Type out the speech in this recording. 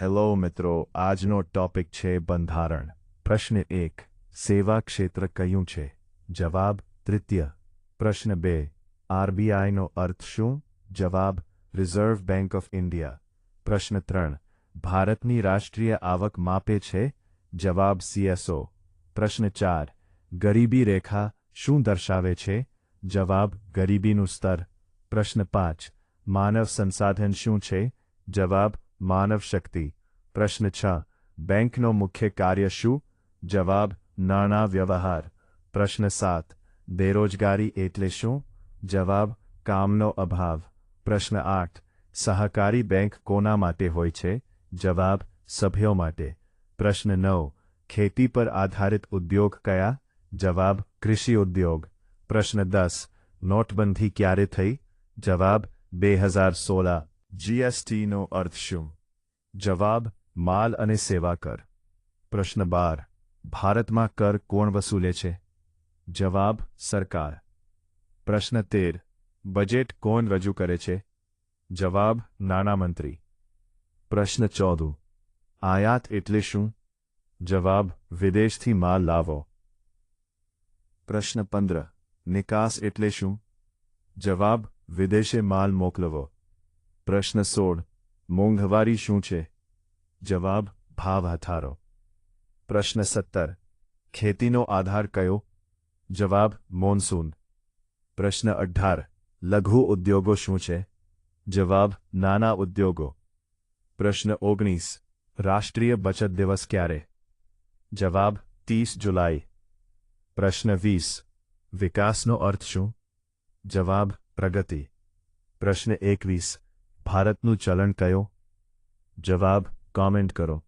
Hello મિત્રો આજનો topic છે બંધારણ પ્રશ્ન એક સેવા ક્ષેત્ર કયું છે જવાબ તૃતીય પ્રશ્ન બે આરબીઆઈનો અર્થ શું જવાબ રિઝર્વ બેંક ઓફ ઇન્ડિયા પ્રશ્ન ત્રણ ભારતની રાષ્ટ્રીય આવક માપે છે જવાબ સીએસઓ પ્રશ્ન ચાર ગરીબી રેખા શું દર્શાવે છે જવાબ ગરીબીનું સ્તર પ્રશ્ન પાંચ માનવ સંસાધન શું છે જવાબ માનવ શક્તિ, પ્રશ્ન છ, બેંકનો મુખ્ય કાર્ય શું? જવાબ, નાણાં વ્યવહાર. પ્રશ્ન સાત, બેરોજગારી એટલે શું? જવાબ, કામનો અભાવ. પ્રશ્ન આઠ, સહકારી બેંક કોના માટે હોય છે? જવાબ, સભ્યો માટે. પ્રશ્ન નવ, ખેતી પર આધારિત ઉદ્યોગ કયા? જવાબ, કૃષિ ઉદ્યોગ. પ્રશ્ન દસ, નોટબંધી ક્યારે થઈ? જવાબ, બે હજાર સોળા. જીએસટીનો અર્થ શું? જવાબ, માલ અને સેવા કર. પ્રશ્ન બાર, ભારતમાં કર કોણ વસૂલે છે? જવાબ, સરકાર. પ્રશ્ન તેર, બજેટ કોણ રજૂ કરે છે? જવાબ નાણામંત્રી પ્રશ્ન ચૌદ, આયાત એટલે શું? જવાબ, વિદેશથી માલ લાવો. પ્રશ્ન પંદર, નિકાસ એટલે શું? જવાબ, વિદેશે માલ મોકલવો. પ્રશ્ન સોળ મોંઘવારી શું છે જવાબ ભાવ હથારો પ્રશ્ન સત્તર ખેતીનો આધાર કયો જવાબ મોનસૂન પ્રશ્ન અઢાર લઘુ ઉદ્યોગો શું છે જવાબ નાના ઉદ્યોગો પ્રશ્ન ઓગણીસ રાષ્ટ્રીય બચત દિવસ ક્યારે જવાબ ત્રીસ જુલાઈ પ્રશ્ન વીસ વિકાસનો અર્થ શું જવાબ પ્રગતિ પ્રશ્ન એકવીસ ભારતનું ચલણ કયો? જવાબ કોમેન્ટ કરો.